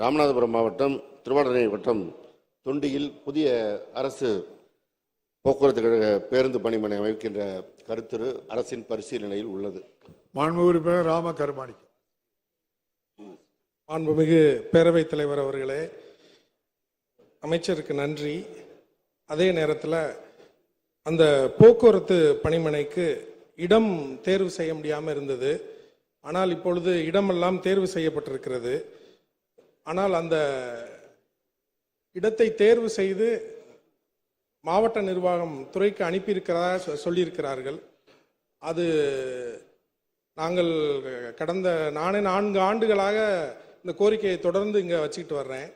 ராமநாதபுரம் மாவட்டம் திருவாடனை வட்டம் தொண்டியில் புதிய அரசு போக்குவரத்து கழக பேருந்து பணிமனை அமைக்கின்ற கருத்துரு அரசின் பரிசீலனையில் உள்ளது. மாண்பு உறுப்பினர் ராம கருமாணிக்கம். மாண்புமிகு பேரவைத் தலைவர் அவர்களே அமைச்சருக்கு நன்றி. அதே நேரத்தில் அந்த போக்குவரத்து பணிமனைக்கு இடம் தேர்வு செய்ய முடியாமல் இருந்தது. ஆனால் இப்பொழுது இடமெல்லாம் தேர்வு செய்யப்பட்டிருக்கிறது. ஆனால் அந்த இடத்தை தேர்வு செய்து மாவட்ட நிர்வாகம் துறைக்கு அனுப்பியிருக்கிறதா சொ- சொல்லியிருக்கிறார்கள். அது நாங்கள் கடந்த நானே நான்கு ஆண்டுகளாக இந்த கோரிக்கையை தொடர்ந்து இங்கே வச்சுக்கிட்டு வர்றேன்.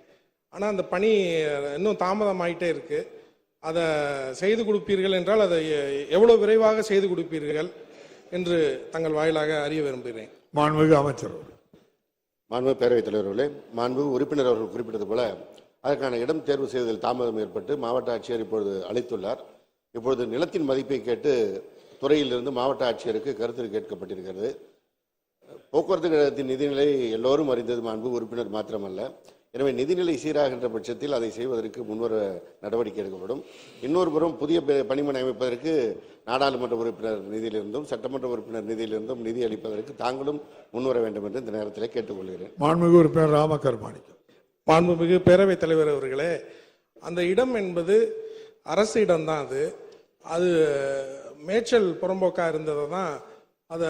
ஆனால் அந்த பணி இன்னும் தாமதமாயிட்டே இருக்கு. அதை செய்து கொடுப்பீர்கள் என்றால் அதை எவ்வளோ விரைவாக செய்து கொடுப்பீர்கள் என்று தங்கள் வாயிலாக அறிய விரும்புகிறேன். மாண்புமிகு அமைச்சர் மாண்பு பேரவைத் தலைவர்களே மாண்பு உறுப்பினர் அவர்கள் குறிப்பிட்டது போல அதற்கான இடம் தேர்வு செய்வதில் தாமதம் ஏற்பட்டு மாவட்ட ஆட்சியர் இப்பொழுது அழைத்துள்ளார். இப்பொழுது நிலத்தின் மதிப்பை கேட்டு துறையிலிருந்து மாவட்ட ஆட்சியருக்கு கருத்து கேட்கப்பட்டிருக்கிறது. போக்குவரத்து கழகத்தின் நிதிநிலை எல்லோரும் அறிந்தது மாண்பு உறுப்பினர் மாத்திரமல்ல. எனவே நிதிநிலை சீராகின்ற பட்சத்தில் அதை செய்வதற்கு முன்வர நடவடிக்கை எடுக்கப்படும். இன்னொரு புறம் புதிய ப- பணிமனை அமைப்பதற்கு நாடாளுமன்ற உறுப்பினர் நிதியிலிருந்தும் சட்டமன்ற உறுப்பினர் நிதியிலிருந்தும் நிதி அளிப்பதற்கு தாங்களும் முன்வர வேண்டும் என்று இந்த நேரத்தில் கேட்டுக்கொள்கிறேன். மாண்புமிகு உறுப்பினர் ராம கருமாணிக்கம் மாண்புமிகு பேரவைத் தலைவர் அவர்களே அந்த இடம் என்பது அரசு இடம்தான் அது. அது மேய்ச்சல் புறம்போக்கா இருந்ததை தான் அதை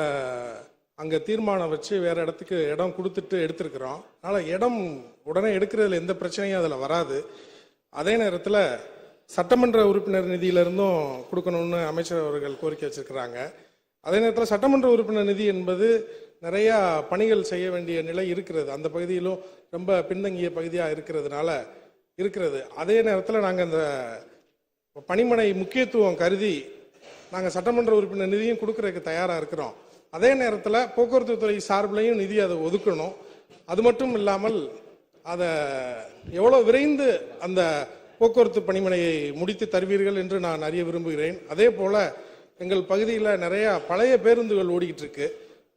அங்கே தீர்மானம் வச்சு வேறு இடத்துக்கு இடம் கொடுத்துட்டு எடுத்திருக்கிறோம். அதனால் இடம் உடனே எடுக்கிறதுல எந்த பிரச்சனையும் அதில் வராது. அதே நேரத்தில் சட்டமன்ற உறுப்பினர் நிதியிலிருந்தும் கொடுக்கணும்னு அமைச்சர் அவர்கள் கோரிக்கை வச்சிருக்கிறாங்க. அதே நேரத்தில் சட்டமன்ற உறுப்பினர் நிதி என்பது நிறையா பணிகள் செய்ய வேண்டிய நிலை இருக்கிறது. அந்த பகுதியிலும் ரொம்ப பின்தங்கிய பகுதியாக இருக்கிறதுனால இருக்கிறது. அதே நேரத்தில் நாங்கள் அந்த பணிமனை முக்கியத்துவம் கருதி நாங்கள் சட்டமன்ற உறுப்பினர் நிதியும் கொடுக்கறதுக்கு தயாராக இருக்கிறோம். அதே நேரத்தில் போக்குவரத்து துறை சார்பிலையும் நிதி அதை ஒதுக்கணும். அது மட்டும் இல்லாமல் அதை எவ்வளோ விரைந்து அந்த போக்குவரத்து பணிமனையை முடித்து தருவீர்கள் என்று நான் அறிய விரும்புகிறேன். அதே போல எங்கள் பகுதியில் நிறைய பழைய பேருந்துகள் ஓடிக்கிட்டு இருக்கு.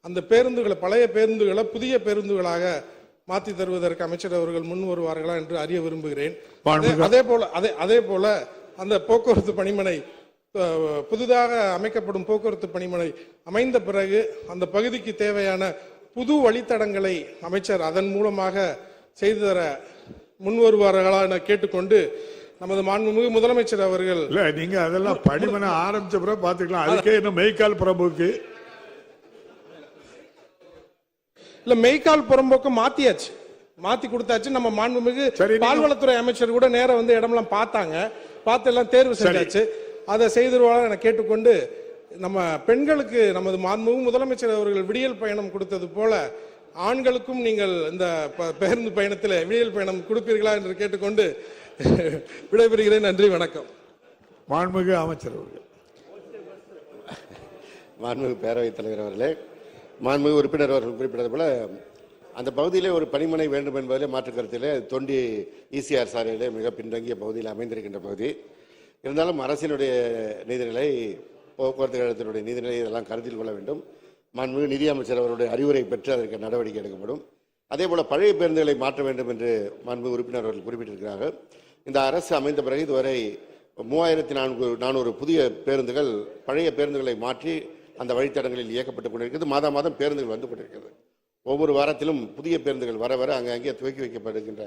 அந்த பேருந்துகளை பழைய பேருந்துகளை புதிய பேருந்துகளாக மாற்றி தருவதற்கு அமைச்சர் அவர்கள் முன் வருவார்களா என்று அறிய விரும்புகிறேன். அதே- போல அதே அதே போல அந்த போக்குவரத்து பணிமனை புதிதாக அமைக்கப்படும் போக்குவரத்து பணிமனை அமைந்த பிறகு அந்த பகுதிக்கு தேவையான புது வழித்தடங்களை அமைச்சர் அதன் மூலமாக செய்து தர முன் வருவார்களா என கேட்டுக்கொண்டு நமது மாண்புமிகு முதலமைச்சர் அவர்கள் இல்ல நீங்க அதெல்லாம் படிமனை ஆரம்பிச்ச பிறகு பாத்துக்கலாம் அதுக்கே இன்னும் மெய்க்கால் பிரபுக்கு இல்ல மெய்க்கால் புறம்போக்கு மாத்தியாச்சு. மாத்தி கொடுத்தாச்சு. நம்ம மாண்புமிகு பால்வளத்துறை அமைச்சர் கூட நேரா வந்து இடமெல்லாம் பார்த்தாங்க. பார்த்து எல்லாம் தேர்வு செஞ்சாச்சு. அதை செய்திருவாங்க என கேட்டுக்கொண்டு நம்ம பெண்களுக்கு நமது மாண்புமிகு முதலமைச்சர் அவர்கள் விடியல் பயணம் கொடுத்தது போல ஆண்களுக்கும் நீங்கள் இந்த ப- பேருந்து பயணத்தில் விடியல் பயணம் கொடுப்பீர்களா என்று கேட்டுக்கொண்டு விடைபெறுகிறேன். நன்றி வணக்கம். மாண்புமிகு அமைச்சர் அவர்கள். மாண்புமிகு பேரவைத் தலைவர் அவர்களே மாண்புமிகு உறுப்பினர் அவர்கள் குறிப்பிட்டது போல அந்த பகுதியிலே ஒரு பணிமனை வேண்டும் என்பதிலே மாற்று கருத்திலே தொண்டி இசிஆர் சாலையிலே மிக பின்தங்கிய பகுதியில் அமைந்திருக்கின்ற பகுதி. இருந்தாலும் அரசினுடைய நீதிநிலை போக்குவரத்து கழகத்தினுடைய நீதிநிலை இதெல்லாம் கருத்தில் கொள்ள வேண்டும். மாண்புமிகு நிதியமைச்சர் அவருடைய அறிவுரை பெற்று அதற்கு நடவடிக்கை எடுக்கப்படும். அதே போல் பழைய பேருந்துகளை மாற்ற வேண்டும் என்று மாண்புமிகு உறுப்பினர் அவர்கள் குறிப்பிட்டிருக்கிறார்கள். இந்த அரசு அமைந்த பிறகு இதுவரை மூவாயிரத்தி நான்கு நானூறு புதிய பேருந்துகள் பழைய பேருந்துகளை மாற்றி அந்த வழித்தடங்களில் இயக்கப்பட்டுக் கொண்டிருக்கிறது. மாதம் மாதம் பேருந்துகள் வந்து கொண்டிருக்கிறது. ஒவ்வொரு வாரத்திலும் புதிய பேருந்துகள் வர வர அங்கே அங்கே துவக்கி வைக்கப்படுகின்ற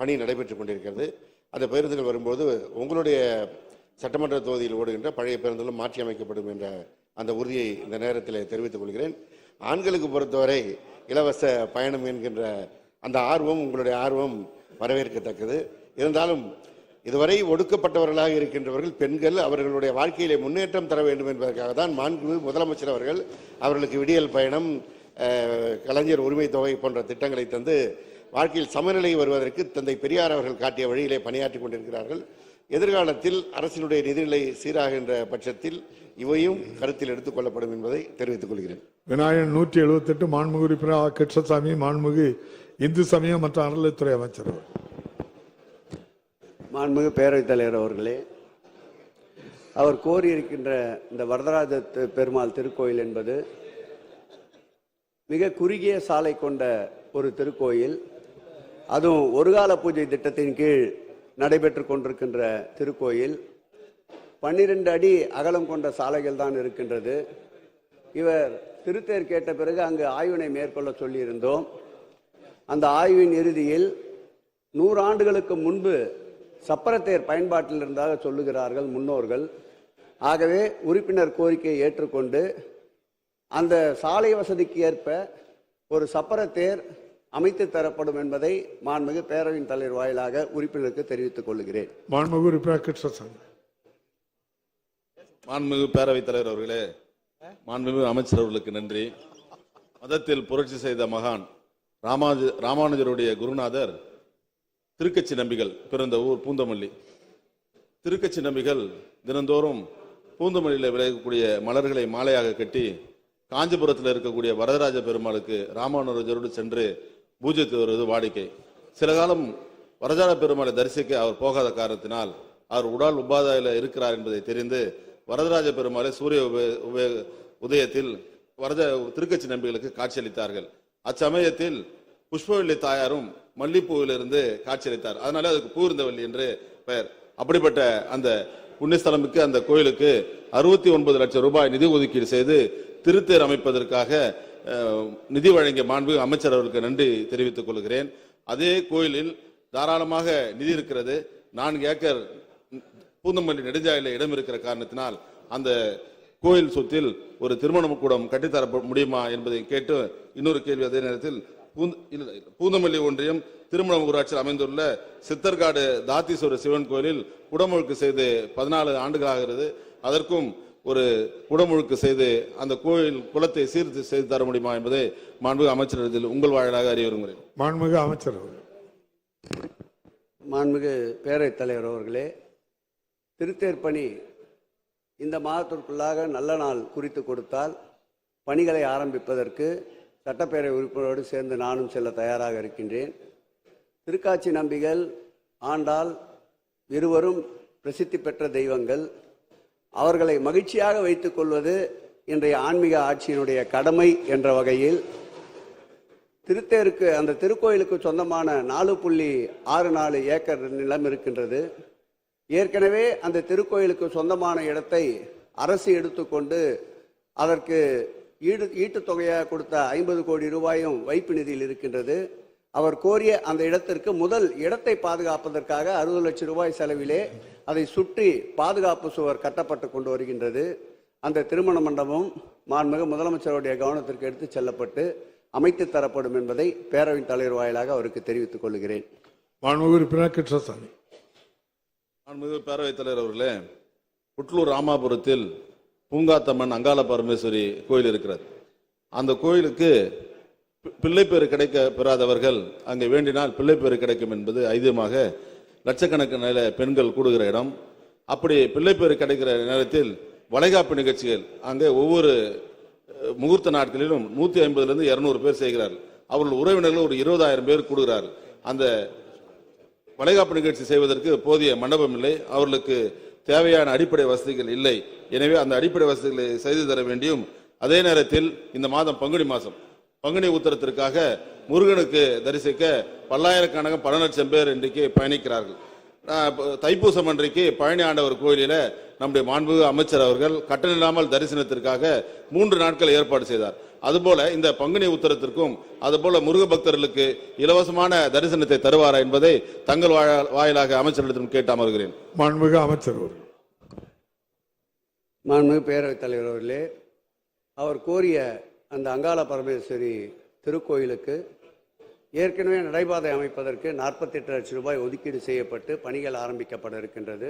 பணி நடைபெற்று கொண்டிருக்கிறது. அந்த பேருந்துகள் வரும்போது உங்களுடைய சட்டமன்ற தொகுதியில் ஓடுகின்ற பழைய பேருந்துகளும் மாற்றி அமைக்கப்படும் என்ற அந்த உறுதியை இந்த நேரத்தில் தெரிவித்துக் கொள்கிறேன். ஆண்களுக்கு பொறுத்தவரை இலவச பயணம் என்கின்ற அந்த ஆர்வம் உங்களுடைய ஆர்வம் வரவேற்கத்தக்கது. இருந்தாலும் இதுவரை ஒடுக்கப்பட்டவர்களாக இருக்கின்றவர்கள் பெண்கள் அவர்களுடைய வாழ்க்கையிலே முன்னேற்றம் தர வேண்டும் என்பதற்காக தான் மாண்பு முதலமைச்சர் அவர்கள் அவர்களுக்கு விடியல் பயணம் கலைஞர் உரிமை தொகை போன்ற திட்டங்களை தந்து வாழ்க்கையில் சமநிலை வருவதற்கு தந்தை பெரியார் அவர்கள் காட்டிய வழியிலே பணியாற்றி கொண்டிருக்கிறார்கள் எதிர்காலத்தில் அரசினுடைய நிதிநிலை சீராகின்ற பட்சத்தில் இவையும் கருத்தில் எடுத்துக் கொள்ளப்படும் என்பதை தெரிவித்துக் கொள்கிறேன் விநாயகன் நூற்றி எழுபத்தெட்டு மாண்புமிகு உறுப்பினர். கிருஷ்ணசாமி மாண்புமிகு இந்து சமயம் மற்றும் அறநிலைத்துறை அமைச்சர். மாண்புமிகு பேரவைத் தலைவர் அவர்களே அவர் கோரியிருக்கின்ற இந்த வரதராஜ பெருமாள் திருக்கோயில் என்பது மிக குறுகிய சாலை கொண்ட ஒரு திருக்கோயில் அதுவும் ஒருகால பூஜை திட்டத்தின் கீழ் நடைபெற்று கொண்டிருக்கின்ற திருக்கோயில். பன்னிரண்டு அடி அகலம் கொண்ட சாலைகள் தான் இருக்கின்றது. இவர் திருத்தேர் கேட்ட பிறகு அங்கு ஆய்வினை மேற்கொள்ள சொல்லியிருந்தோம். அந்த ஆய்வின் இறுதியில் நூறாண்டுகளுக்கு முன்பு சப்பரத்தேர் பயன்பாட்டில் இருந்ததாக சொல்லுகிறார்கள் முன்னோர்கள். ஆகவே உறுப்பினர் கோரிக்கையை ஏற்றுக்கொண்டு அந்த சாலை வசதிக்கு ஏற்ப ஒரு சப்பரத்தேர் அமைத்து தரப்படும் என்பதை மாண்புமிகு பேரவையின் தலைவர் வாயிலாக உறுப்பினருக்கு தெரிவித்துக் கொள்கிறேன். மாண்புமிகு உறுப்பினர் கிருஷ்ணசாமி மாண்புமிகு பேரவைத் தலைவர் அவர்களே மாண்புமிகு அமைச்சர் அவர்களுக்கு நன்றி. மதத்தில் புரட்சி செய்த மகான் ராமாஜ ராமானுஜருடைய குருநாதர் திருக்கச்சி நம்பிகள் பிறந்த ஊர் பூந்தமல்லி. திருக்கச்சி நம்பிகள் தினந்தோறும் பூந்தமல்லியில் விளையக்கூடிய மலர்களை மாலையாக கட்டி காஞ்சிபுரத்தில் இருக்கக்கூடிய வரதராஜ பெருமாளுக்கு ராமானுஜரோடு சென்று பூஜைத்து வருவது வாடிக்கை. சில காலம் வரதராஜ பெருமாளை தரிசிக்க அவர் போகாத காரணத்தினால் அவர் உடல் உபாதையில் இருக்கிறார் என்பதை தெரிந்து வரதராஜ பெருமாளை சூரிய உபய உப- உதயத்தில் வரத திருக்கச்சி நம்பிகளுக்கு காட்சியளித்தார்கள். அச்சமயத்தில் புஷ்பவல்லி தாயாரும் மல்லிப்பூவிலிருந்து காட்சியளித்தார். அதனால அதுக்கு பூர்ந்தவல்லி என்று பெயர். அப்படிப்பட்ட அந்த புண்ணியஸ்தலமிக்கு அந்த கோயிலுக்கு அறுபத்தி ஒன்பது லட்சம் ரூபாய் நிதி ஒதுக்கீடு செய்து திருத்தேர் அமைப்பதற்காக நிதி வழங்கிய மாண்பு அமைச்சர் அவருக்கு நன்றி தெரிவித்துக் கொள்கிறேன். அதே கோயிலில் தாராளமாக நிதி இருக்கிறது. நான்கு ஏக்கர் பூந்தமல்லி நெடுஞ்சாலையில் இடம் இருக்கிற காரணத்தினால் அந்த கோயில் சொத்தில் ஒரு திருமண கூடம் கட்டித்தர முடியுமா என்பதை கேட்டு இன்னொரு கேள்வி அதே நேரத்தில் பூந்த- பூந்தமல்லி ஒன்றியம் திருமணம் ஊராட்சியில் அமைந்துள்ள சித்தர்காடு தாத்தீஸ்வரர் சிவன் கோயிலில் குடமுழுக்கு செய்து பதினாலு ஆண்டுகளாகிறது. அதற்கும் ஒரு குடமுழுக்கு செய்து அந்த கோயில் குலத்தை சீர்த்து செய்து தர முடியுமா என்பதை மாண்புமிகு அமைச்சரிடத்தில் உங்கள் வாயிலாக அறிய விரும்புகிறேன். மாண்புமிகு அமைச்சர் அவர்கள். மாண்புமிகு பேரவைத் தலைவர் அவர்களே திருத்தேர் பணி இந்த மாதத்திற்குள்ளாக நல்ல நாள் குறித்து கொடுத்தால் பணிகளை ஆரம்பிப்பதற்கு சட்டப்பேரவை உறுப்பினரோடு சேர்ந்து நானும் செல்ல தயாராக இருக்கின்றேன். திருக்காட்சி நம்பிகள் ஆண்டாள் இருவரும் பிரசித்தி பெற்ற தெய்வங்கள். அவர்களை மகிழ்ச்சியாக வைத்துக் கொள்வது இன்றைய ஆன்மீக ஆட்சியினுடைய கடமை என்ற வகையில் திருத்தேருக்கு அந்த திருக்கோயிலுக்கு சொந்தமான நாலு புள்ளி ஆறு நாலு ஏக்கர் நிலம் இருக்கின்றது. ஏற்கனவே அந்த திருக்கோயிலுக்கு சொந்தமான இடத்தை அரசு எடுத்துக்கொண்டு அதற்கு ஈடு ஈட்டுத் தொகையாக கொடுத்த ஐம்பது கோடி ரூபாயும் வைப்பு நிதியில் இருக்கின்றது. அவர் கோரிய அந்த இடத்திற்கு முதல் இடத்தை பாதுகாப்பதற்காக அறுபது லட்சம் ரூபாய் செலவிலே அதை சுற்றி பாதுகாப்பு சுவர் கட்டப்பட்டு கொண்டு வருகின்றது. அந்த திருமண மண்டபம் மாண்புமிகு முதலமைச்சருடைய கவனத்திற்கு எடுத்துச் செல்லப்பட்டு அமைத்து தரப்படும் என்பதை பேரவையின் தலைவர் வாயிலாக அவருக்கு தெரிவித்துக் கொள்கிறேன். மாண்புமிகு உறுப்பினர் கிருஷ்ணசாமி மாண்புமிகு பேரவைத் தலைவர் அவர்களே புட்லூர் ராமாபுரத்தில் பூங்காத்தம்மன் அங்காள பரமேஸ்வரி கோயில் இருக்கிறது. அந்த கோயிலுக்கு பிள்ளைப்பேறு கிடைக்க பெறாதவர்கள் அங்கே வேண்டினால் பிள்ளைப்பேறு கிடைக்கும் என்பது ஐதியமாக லட்சக்கணக்கான பெண்கள் கூடுகிற இடம். அப்படி பிள்ளைப்பேறு கிடைக்கிற நேரத்தில் வளைகாப்பு நிகழ்ச்சிகள் அங்கே ஒவ்வொரு முகூர்த்த நாட்களிலும் நூற்றி ஐம்பதுலேருந்து இரநூறு பேர் செய்கிறார்கள். அவர்கள் உறவினர்கள் ஒரு இருபதாயிரம் பேர் கூடுகிறார்கள். அந்த வளைகாப்பு நிகழ்ச்சி செய்வதற்கு போதிய மண்டபம் இல்லை. அவர்களுக்கு தேவையான அடிப்படை வசதிகள் இல்லை. எனவே அந்த அடிப்படை வசதிகளை செய்து தர வேண்டியும் அதே நேரத்தில் இந்த மாதம் பங்குனி மாதம் பங்குனி உத்தரத்திற்காக முருகனுக்கு தரிசிக்க பல்லாயிரக்கணக்கான பல லட்சம் பேர் இன்றைக்கு பயணிக்கிறார்கள். தைப்பூசம் அன்றைக்கு பழனி ஆண்டவர் கோயிலில நம்முடைய மாண்புமிகு அமைச்சர் அவர்கள் கட்டணமில்லாமல் தரிசனத்திற்காக மூன்று நாட்கள் ஏற்பாடு செய்தார். அதுபோல இந்த பங்குனி உத்தரத்திற்கும் அதுபோல முருக பக்தர்களுக்கு இலவசமான தரிசனத்தை தருவாரா என்பதை தங்கள் வாயா- வாயிலாக அமைச்சரிடத்திலும் கேட்டு அமர்கிறேன். மாண்புமிகு அமைச்சர் அவர்கள். மாண்புமிகு பேரவைத் தலைவர் அவர்களே அவர் கோரிய அந்த அங்காள பரமேஸ்வரி திருக்கோயிலுக்கு ஏற்கனவே நடைபாதை அமைப்பதற்கு நாற்பத்தெட்டு லட்சம் ரூபாய் ஒதுக்கீடு செய்யப்பட்டு பணிகள் ஆரம்பிக்கப்பட இருக்கின்றது.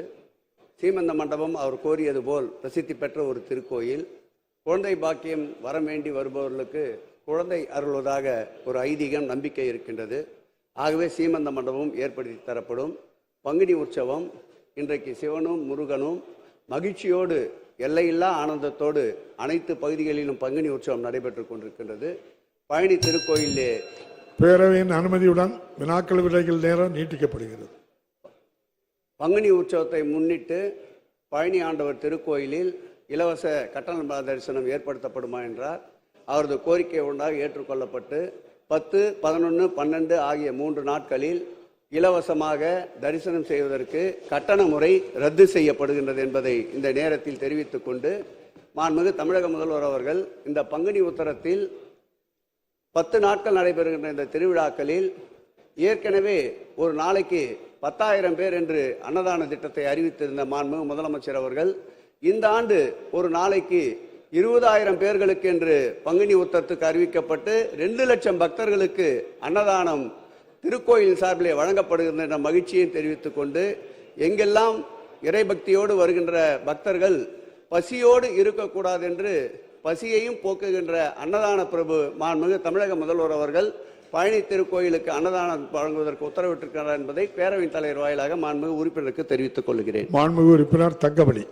சீமந்த மண்டபம் அவர் கோரியது போல் பிரசித்தி பெற்ற ஒரு திருக்கோயில். குழந்தை பாக்கியம் வர வேண்டி வருபவர்களுக்கு குழந்தை அருள்வதாக ஒரு ஐதீகம் நம்பிக்கை இருக்கின்றது. ஆகவே சீமந்த மண்டபம் ஏற்படுத்தி தரப்படும். பங்குனி உற்சவம் இன்றைக்கு சிவனும் முருகனும் மகிழ்ச்சியோடு எல்லையில்லா ஆனந்தத்தோடு அனைத்து பகுதிகளிலும் பங்குனி உற்சவம் நடைபெற்றுக் கொண்டிருக்கின்றது. பழனி திருக்கோயிலே பேரவையின் அனுமதியுடன் வினாக்கள் விடைகள் நேரம் நீட்டிக்கப்படுகிறது. பங்குனி உற்சவத்தை முன்னிட்டு பழனி ஆண்டவர் திருக்கோயிலில் இலவச கட்டண தரிசனம் ஏற்படுத்தப்படுமா என்றார். அவரது கோரிக்கை ஒன்றாக ஏற்றுக்கொள்ளப்பட்டு பத்து பதினொன்று பன்னெண்டு ஆகிய மூன்று நாட்களில் இலவசமாக தரிசனம் செய்வதற்கு கட்டண முறை ரத்து செய்யப்படுகின்றது என்பதை இந்த நேரத்தில் தெரிவித்துக் கொண்டு மாண்புமிகு தமிழக முதல்வர் அவர்கள் இந்த பங்குனி உத்தரத்தில் பத்து நாட்கள் நடைபெறுகின்ற இந்த திருவிழாக்களில் ஏற்கனவே ஒரு நாளைக்கு பத்தாயிரம் பேர் என்று அன்னதான திட்டத்தை அறிவித்திருந்த மாண்புமிகு முதலமைச்சர் அவர்கள் இந்த ஆண்டு ஒரு நாளைக்கு இருபதாயிரம் பேர்களுக்கு என்று பங்குனி உத்தரத்துக்கு அறிவிக்கப்பட்டு ரெண்டு லட்சம் பக்தர்களுக்கு அன்னதானம் திருக்கோயில் சார்பிலே வழங்கப்படுகின்ற மகிழ்ச்சியை தெரிவித்துக் கொண்டு எங்கெல்லாம் இறைபக்தியோடு வருகின்ற பக்தர்கள் பசியோடு இருக்கக்கூடாது என்று பசியையும் போக்குகின்ற அன்னதான பிரபு மாண்புமிகு தமிழக முதல்வர் அவர்கள் பழனி திருக்கோயிலுக்கு அன்னதானம் வழங்குவதற்கு உத்தரவிட்டிருக்கிறார் என்பதை பேரவைத் தலைவர் வாயிலாக மாண்புமிகு உறுப்பினருக்கு தெரிவித்துக் கொள்கிறேன். மாண்புமிகு உறுப்பினர் தங்கமணி.